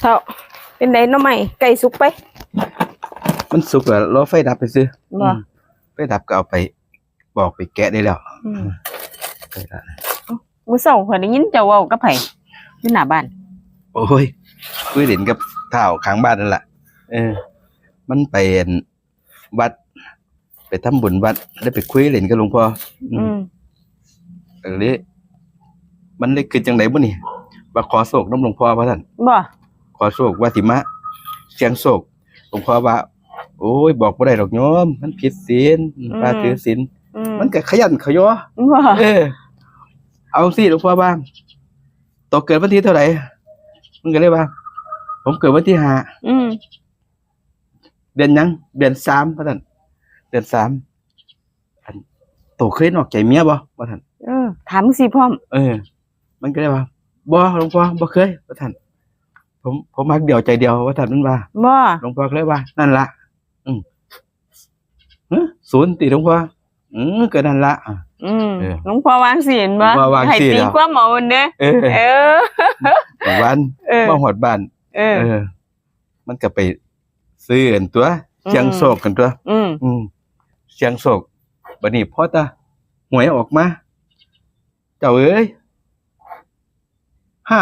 เท่าเป็นไดหน้อใหม่ไก่สุกไป มันสุกแล้วรอไฟดับไปซื้อบ่อืมไฟดับก็เอาไปบอกไปแกะได้แล้วอืมไฟดับมื้อเช้าข่อยได้ยินเจ้าเว้ากับไผอยู่หน้าบ้าน โอ้ยคุยเล่นกับเท่าข้างบ้านนั่นแหละเออ มันไปอั่นวัด ไปทำบุญวัดได้ไปคุยเล่นกับหลวงพ่ออือืมมเออเลยมันเลยคือจังไดบ่นี่ว่าขอโศกน้ำหลวงพ่อพระท่านบ่ ขอโศกว่าสิมาเสียงโศกหลวงพ่อว่า โอ้ย บอกบ่ได้ดอกโยม มันผิดศีลพระถือศีลอืมมันก็ขยันขยอบ่เออ เอาสิหลวงพ่อบ้างตกเกิดวันที่เท่าไหร่มันก็เลยว่า ผมเกิดวันที่ห้าอืมเดือนหยังเดือนสามพระท่านเดือนสามอันโตเคยนอกใจเมียบ่พระท่านเออถามมึงสิพร้อมเออ มันก็เลยว่าบ่หลวงพ่อบ่เคยพระท่าน ผมผมมักเดียวใจเดียวพระท่านมันว่าบ่หลวงพ่อก็เลยว่า นั่นละอืมเอ้อศูนย์ติหลวงพ่ออืมก็นั่นละอะอืมเออหลวงพ่อวางศีลบ่หลวงพ่อวางศีลให้ตีแล้วความเอาเด้อเออเออวันเออมาหอดบ้านเออเออ มันก็ไปซื้อกันตัวเชียงโศกกันตัวอืมอืมเชียงโศกบัดนี้พ่อตาหวยออกมา เจ้าเอ้ยห้า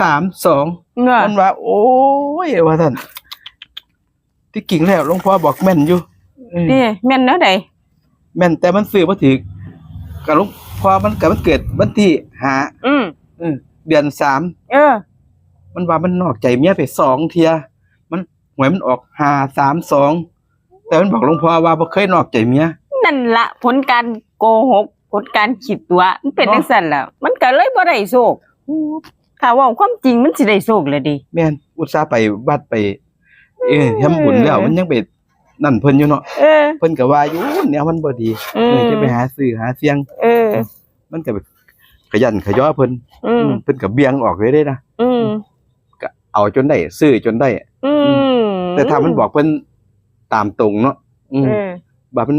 สามสองเนาะมันว่า โอ้ยว่าท่านที่กิ่งแล้วหลวงพ่อบอกแม่นอยู่เออนี่แม่นแนวใดแม่นแต่มันซื้อบ่ถือกับหลวงพ่อมันกับมันเกิดวันที่ห้าอืมเออเดือนสามเออ มันว่ามันนอกใจเมียไปสองเทียมันหวยมันออกห้าสามสองแต่มันบอกหลวงพ่อว่าบ่เคยนอกใจเมียนั่นละผลการโกหกผลการขีดตัว มันเป็นเนาะจังซั่นแล้วมันก็เลยบ่ได้โชค ถ้าเว่าความจริงมันสิได้โชคเลยดิแม่นอุตส่าห์ไปวัดไป เออทำบุญแล้วมันยังไปนั่นเพิ่นอยู่เนาะเออ เพิ่นก็ว่าอยู่เนี่ยมันบ่ดีอืเอมอจะไปหาซื้อหาเสียง เออ มันก็ไปขยันขย่อเพิ่นอืมอืม เพิ่นก็เบี่ยงออกเลยเด้นะอืมก็เอาจนได้ซื้อจนได้ อืมแต่ถ้ามันบอกเพิ่นตามตรงเนาะอืมเออว่ามัน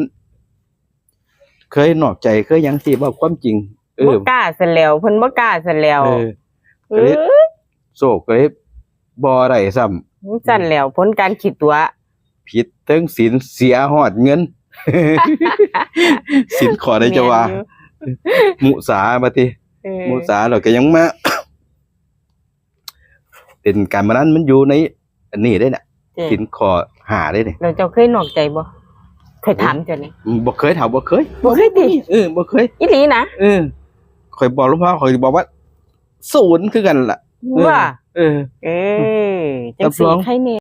เคยนอกใจเคยหยังสิบอกความจริง เอบ่อกล้าซะแล้วเพิ่นบ่กล้าซะแล้ว เออ เออโศกก็เลยบ่ได้ซ้ำมันสั่นแล้วผลการขีดตัวผิดเทั้งศีลเสียหอดเงินศีลขอได้จะว่าแม่นอยู่มุสาบัดติเออมุสาเราก็ยังมา เป็นการมานั้นมันอยู่ในอันนี้ได้น่ะเออศีลขอหาได้เนี่ยเราเจ้าเคยนอกใจบ่เคยถามเจ้านี่บ่เคยถามบ่เคยบ่เคยติเออบ่เคยอีหลีนะเออข่อยบอกหลวงพ่อข่อยบอกว่า ศูนย์คือกันล่ะเออว่า เออ เออจังรับสิรองใครแน่